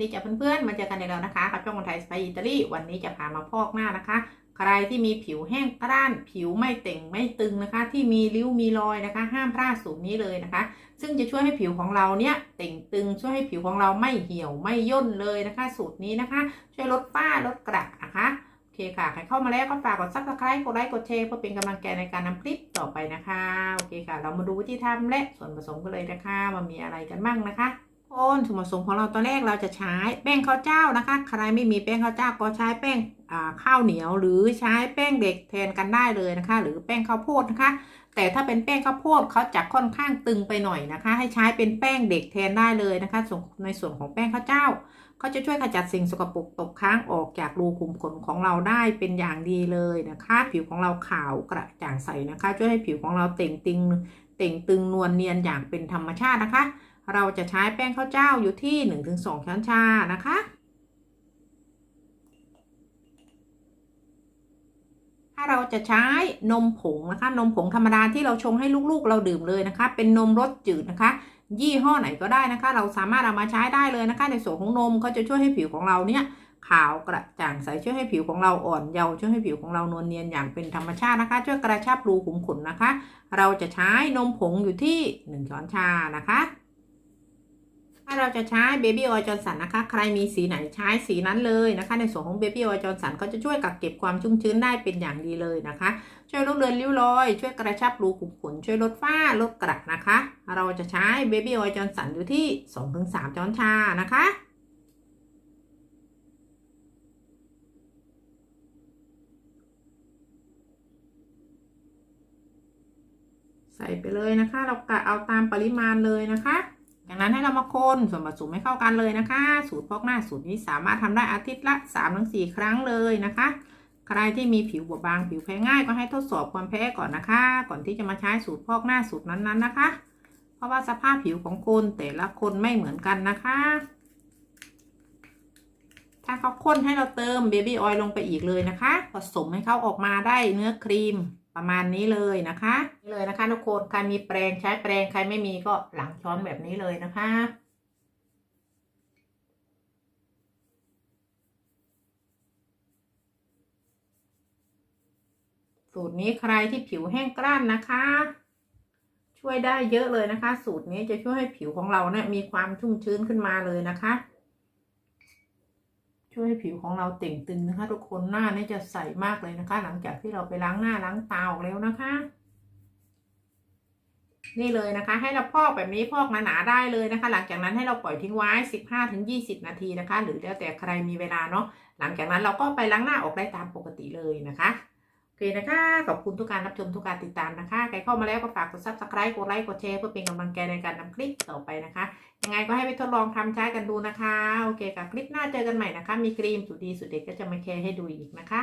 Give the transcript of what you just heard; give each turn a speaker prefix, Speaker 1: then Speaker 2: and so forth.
Speaker 1: ดีจ้ะเพื่อนๆ มาเจอกันในเรานะคะกับช่องคนไทยสไปอิตาลีวันนี้จะพามาพอกหน้านะคะ ใครที่มีผิวแห้งกร้าน ผิวไม่เต่งไม่ตึงนะคะ ที่มีริ้วมีรอยนะคะ ห้ามพลาดสูตรนี้เลยนะคะ ซึ่งจะช่วยให้ผิวของเราเนี่ยเต่งตึง ช่วยให้ผิวของเราไม่เหี่ยวไม่ย่นเลยนะคะ สูตรนี้นะคะ ช่วยลดฝ้าลดกระนะคะโอเคค่ะใครเข้ามาแล้วก็ฝากกดซับสไครต์กดไลค์กดแชร์เพื่อเป็นกำลังใจในการนำคลิปต่อไปนะคะโอเคค่ะ เรามาดูวิธีทำและส่วนผสมกันเลยนะคะว่ามีอะไรกันบ้างนะคะ คนส่วนผสมของเราตอนแรกเราจะใช้แป้งข้าวเจ้านะคะ ใครไม่มีแป้งข้าวเจ้าก็ใช้แป้งข้าวเหนียว หรือใช้แป้งเด็กแทนกันได้เลยนะคะ หรือแป้งข้าวโพดนะคะ แต่ถ้าเป็นแป้งข้าวโพดเขาจะค่อนข้างตึงไปหน่อยนะคะ ให้ใช้เป็นแป้งเด็กแทนได้เลยนะคะในส่วนของแป้งข้าวเจ้าเขาจะช่วยขจัดสิ่งสกปรกตกค้างออกจากรูขุมขนของเราได้เป็นอย่างดีเลยนะคะ ผิวของเราขาวกระจ่างใสนะคะ ช่วยให้ผิวของเราเต่งตึงเต่งตึงนวลเนียนอย่างเป็นธรรมชาตินะคะ เราจะใช้แป้งข้าวเจ้าอยู่ที่ 1-2 ช้อนชานะคะ ถ้าเราจะใช้นมผงนะคะ นมผงธรรมดาที่เราชงให้ลูกๆ เราดื่มเลยนะคะ เป็นนมรสจืดนะคะ ยี่ห้อไหนก็ได้นะคะ เราสามารถเอามาใช้ได้เลยนะคะ ในส่วนของนมก็จะช่วยให้ผิวของเราเนี่ยขาวกระจ่างใสช่วยให้ผิวของเราอ่อนเยาว์ช่วยให้ผิวของเรานวลเนียนอย่างเป็นธรรมชาตินะคะ ช่วยกระชับรูขุมขนนะคะ เราจะใช้นมผงอยู่ที่ 1 ช้อนชานะคะ เราจะใช้เบบี้ออยจอนสันนะคะ ใครมีสีไหนใช้สีนั้นเลยนะคะ ในส่วนของเบบี้ออยจอนสันก็จะช่วยกักเก็บความชุ่มชื้นได้เป็นอย่างดีเลยนะคะ ช่วยลดเลือนริ้วรอย ช่วยกระชับรูขุมขน ช่วยลดฝ้า ลดกระนะคะ เราจะใช้เบบี้ออยจอนสันอยู่ที่ 2-3 ช้อนชานะคะใส่ไปเลยนะคะ เรากะเอาตามปริมาณเลยนะคะ จากนั้นให้เรามาคนส่วนผสมให้เข้ากันเลยนะคะ สูตรพอกหน้าสูตรนี้สามารถทำได้อาทิตย์ละ3-4ครั้งเลยนะคะ ใครที่มีผิวบอบบางผิวแพ้ง่ายก็ให้ทดสอบความแพ้ก่อนนะคะ ก่อนที่จะมาใช้สูตรพอกหน้าสูตรนั้นๆนะคะ เพราะว่าสภาพผิวของคนแต่ละคนไม่เหมือนกันนะคะถ้าเขาข้นให้เราเติมเบบี้ออยล์ลงไปอีกเลยนะคะ ผสมให้เขาออกมาได้เนื้อครีม ประมาณนี้เลยนะคะนี่เลยนะคะทุกคนใครมีแปรงใช้แปรงใครไม่มีก็หลังช้อนแบบนี้เลยนะคะสูตรนี้ใครที่ผิวแห้งกร้านนะคะ ช่วยได้เยอะเลยนะคะ สูตรนี้จะช่วยให้ผิวของเราเนี่ยมีความชุ่มชื้นขึ้นมาเลยนะคะ ช่วยให้ผิวของเราเต่งตึงนะคะ ทุกคนหน้านี่จะใสมากเลยนะคะ หลังจากที่เราไปล้างหน้าล้างตาออกแล้วนะคะ นี่เลยนะคะ ให้เราพอกแบบนี้พอกหนาๆได้เลยนะคะ หลังจากนั้นให้เราปล่อยทิ้งไว้ 15-20 นาทีนะคะ หรือแล้วแต่ใครมีเวลาเนาะหลังจากนั้นเราก็ไปล้างหน้าออกได้ตามปกติเลยนะคะ โอเคนะคะ ขอบคุณทุกการรับชมทุกการติดตามนะคะ ใครเข้ามาแล้วก็ฝากกด subscribe กดไลค์ กดแชร์เพื่อเป็นกำลังใจในการนำคลิปต่อไปนะคะ ยังไงก็ให้ไปทดลองทำใช้กันดูนะคะ โอเคค่ะ คลิปหน้าเจอกันใหม่นะคะ มีครีมสุดดีสุดเด็ดก็จะมาแชร์ให้ดูอีกนะคะ